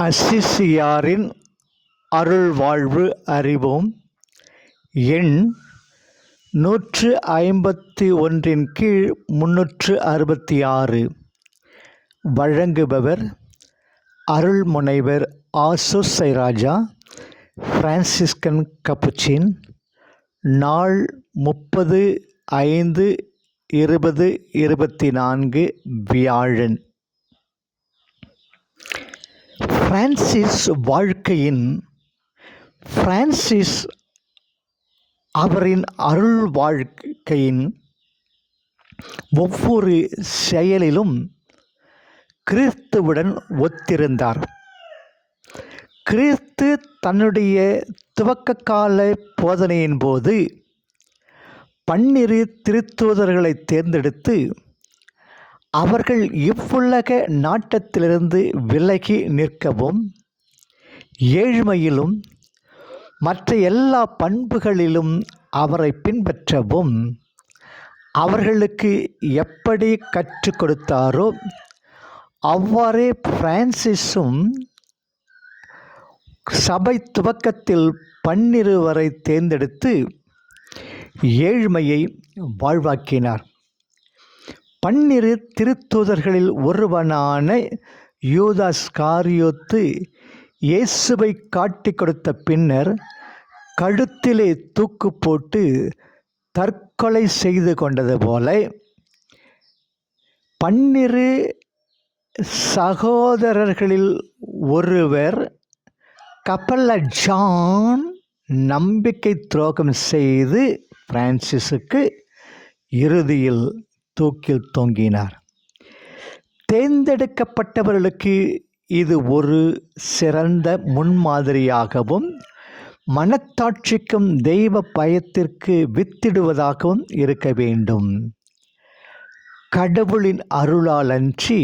அசிசியாரின் அருள்வாழ்வு அறிவோம். எண் நூற்று ஐம்பத்தி ஒன்றின் கீழ் முன்னூற்று அறுபத்தி ஆறு. வழங்குபவர் அருள்முனைவர் ஆசு சைராஜா பிரான்சிஸ்கன் கப்புச்சின் நாள் முப்பது ஐந்து இருபது இருபத்தி நான்கு வியாழன். பிரான்சிஸ் வாழ்க்கையின் பிரான்சிஸ் அவரின் அருள் வாழ்க்கையின் ஒவ்வொரு செயலிலும் கிறிஸ்துவுடன் ஒத்திருந்தார். கிறிஸ்து தன்னுடைய துவக்ககால போதனையின் போது பன்னிரு திருத்தூதர்களை தேர்ந்தெடுத்து அவர்கள் இவ்வுலக நாட்டத்திலிருந்து விலகி நிற்கவும் ஏழ்மையிலும் மற்ற எல்லா பண்புகளிலும் அவரை பின்பற்றவும் அவர்களுக்கு எப்படி கற்றுக் கொடுத்தாரோ அவ்வாறே பிரான்சிஸும் சபை துவக்கத்தில் பன்னிருவரை தேர்ந்தெடுத்து ஏழ்மையை வாழ்வாக்கினார். பன்னிரு திருத்தூதர்களில் ஒருவனான யூதாஸ் காரியோத்து இயேசுவை காட்டிக் கொடுத்த பின்னர் கழுத்திலே தூக்கு போட்டு தற்கொலை செய்து கொண்டது போல பன்னிரு சகோதரர்களில் ஒருவர் கப்பல்ல ஜான் நம்பிக்கை துரோகம் செய்து பிரான்சிஸுக்கு இறுதியில் தூக்கில் தொங்கினார். தேர்ந்தெடுக்கப்பட்டவர்களுக்கு இது ஒரு சிறந்த முன்மாதிரியாகவும் மனத்தாட்சிக்கும் தெய்வ பயத்திற்கு வித்திடுவதாகவும் இருக்க வேண்டும். கடவுளின் அருளாலன்றி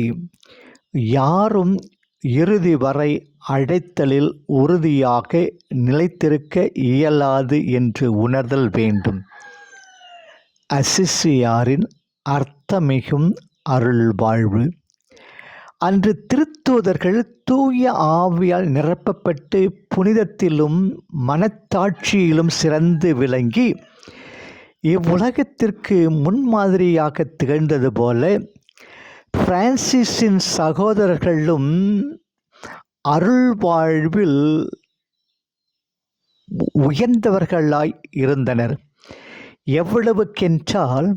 யாரும் இறுதி வரை அழைத்தலில் உறுதியாக நிலைத்திருக்க இயலாது என்று உணர்தல் வேண்டும். அசிசியாரின் அர்த்தமிகும் அருள் வாழ்வு அன்று திருத்தூதர்கள் தூய ஆவியால் நிரப்பப்பட்டு புனிதத்திலும் மனத்தாட்சியிலும் சிறந்து விளங்கி இவ்வுலகத்திற்கு முன்மாதிரியாக திகழ்ந்தது போல பிரான்சிஸின் சகோதரர்களும் அருள் வாழ்வில் உயர்ந்தவர்களாய் இருந்தனர். எவ்வளவுக்கென்றால்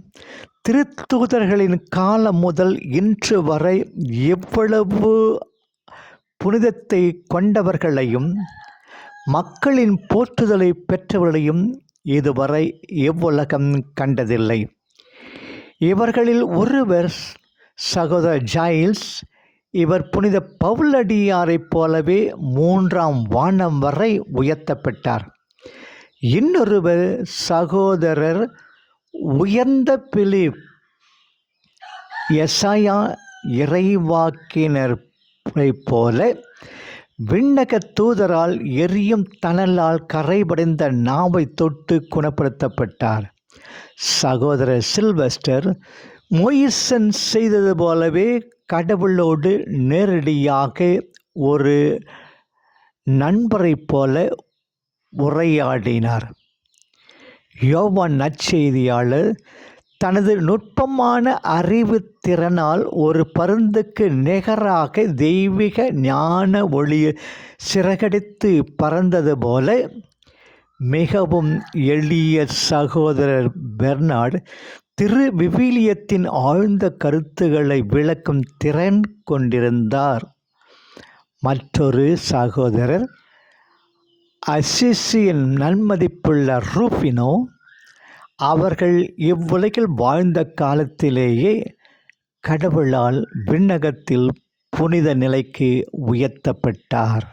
திருத்தூதர்களின் காலம் முதல் இன்று வரை எவ்வளவு புனிதத்தை கொண்டவர்களையும் மக்களின் போற்றுதலை பெற்றவர்களையும் இதுவரை எவ்வுலகம் கண்டதில்லை. இவர்களில் ஒருவர் சகோதரர் ஜைல்ஸ் இவர் புனித பவுலடியாரைப் போலவே மூன்றாம் வானம் வரை உயர்த்தப்பட்டார். இன்னொருவர் சகோதரர் உயர்ந்த பிலிப் எசாயா இறைவாக்கினரை போல விண்ணக தூதரால் எரியும் தணலால் கரைபடைந்த நாவை தொட்டு குணப்படுத்தப்பட்டார். சகோதரர் சில்வஸ்டர் மொயிசன் செய்தது போலவே கடவுளோடு நேரடியாக ஒரு நண்பரைப் போல உரையாடினார். யோவான் நற்செய்தியாளர் தனது நுட்பமான அறிவு திறனால் ஒரு பருந்துக்கு நிகராக தெய்வீக ஞான ஒளியை சிறகடித்து பறந்தது போல மிகவும் எளிய சகோதரர் பெர்னார்ட் திரு விவிலியத்தின் ஆழ்ந்த கருத்துக்களை விளக்கும் திறன் கொண்டிருந்தார். மற்றொரு சகோதரர் அசிசியின் நன்மதிப்புள்ள ரூபினோ அவர்கள் இவ்வுலகில் வாழ்ந்த காலத்திலேயே கடவுளால் விண்ணகத்தில் புனித நிலைக்கு உயர்த்தப்பட்டார்.